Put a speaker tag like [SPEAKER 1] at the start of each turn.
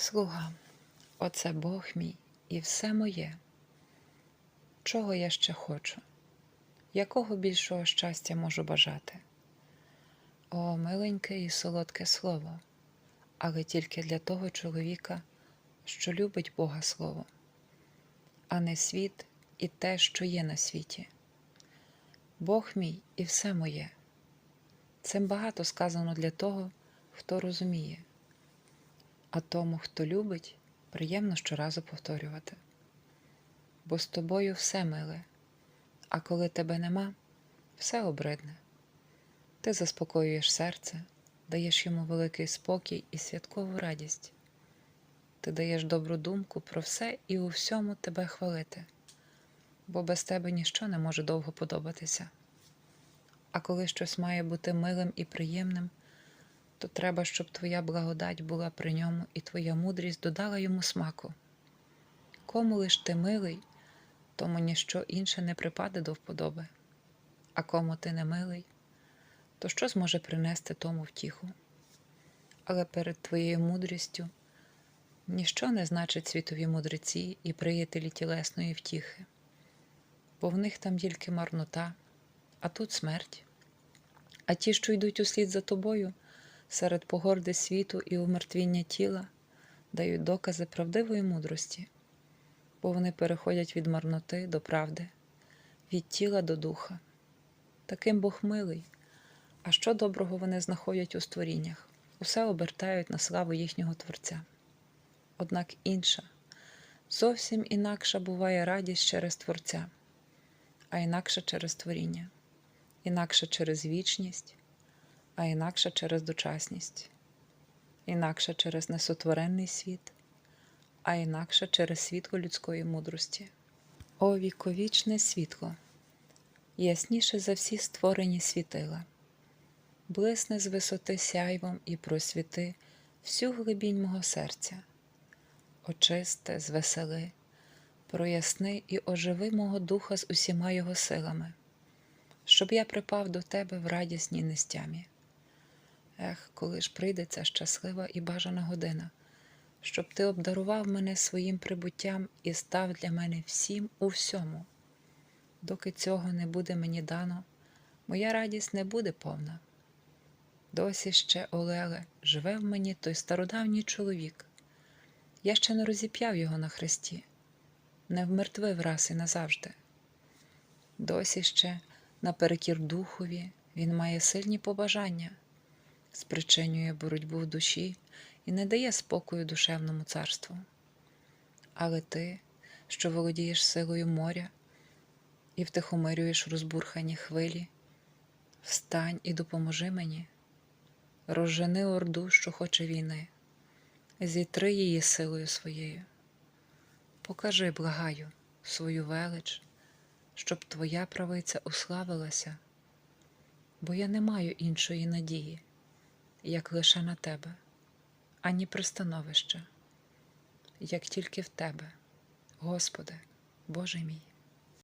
[SPEAKER 1] Слуга, оце Бог мій і все моє. Чого я ще хочу? Якого більшого щастя можу бажати? О, миленьке і солодке слово, але тільки для того чоловіка, що любить Бога Слово, а не світ і те, що є на світі. Бог мій і все моє. Цим багато сказано для того, хто розуміє, а тому, хто любить, приємно щоразу повторювати. Бо з тобою все миле, а коли тебе нема, все обридне. Ти заспокоюєш серце, даєш йому великий спокій і святкову радість. Ти даєш добру думку про все і у всьому тебе хвалити, бо без тебе ніщо не може довго подобатися. А коли щось має бути милим і приємним, то треба, щоб твоя благодать була при ньому і твоя мудрість додала йому смаку. Кому лиш ти милий, тому ніщо інше не припаде до вподоби, а кому ти не милий, то що зможе принести тому втіху? Але перед твоєю мудрістю ніщо не значить світові мудреці і приятелі тілесної втіхи, бо в них там тільки марнота, а тут смерть. А ті, що йдуть услід за тобою, серед погорди світу і умертвіння тіла, дають докази правдивої мудрості, бо вони переходять від марноти до правди, від тіла до духа. Таким Бог милий, а що доброго вони знаходять у створіннях, усе обертають на славу їхнього Творця. Однак інша, зовсім інакша буває радість через Творця, а інакша через творіння, інакша через вічність, а інакша через дочасність, інакша через несотворений світ, а інакша через світло людської мудрості. О віковічне світло, ясніше за всі створені світила, блисне з висоти сяйвом і просвіти всю глибінь мого серця, очисте, звесели, проясни і оживи мого духа з усіма його силами, щоб я припав до тебе в радісній нестямі. Ех, коли ж прийде ця щаслива і бажана година, щоб ти обдарував мене своїм прибуттям і став для мене всім у всьому. Доки цього не буде мені дано, моя радість не буде повна. Досі ще, Олеле, живе в мені той стародавній чоловік. Я ще не розіп'яв його на хресті, не вмертвив раз і назавжди. Досі ще, наперекір духові, він має сильні побажання спричинює боротьбу в душі і не дає спокою душевному царству. Але ти, що володієш силою моря і втихомирюєш розбурхані хвилі, встань і допоможи мені, розжени орду, що хоче війни, зітри її силою своєю. Покажи, благаю, свою велич, щоб твоя правиця уславилася, бо я не маю іншої надії як лише на тебе, ані пристановище, як тільки в тебе, Господи, Боже мій.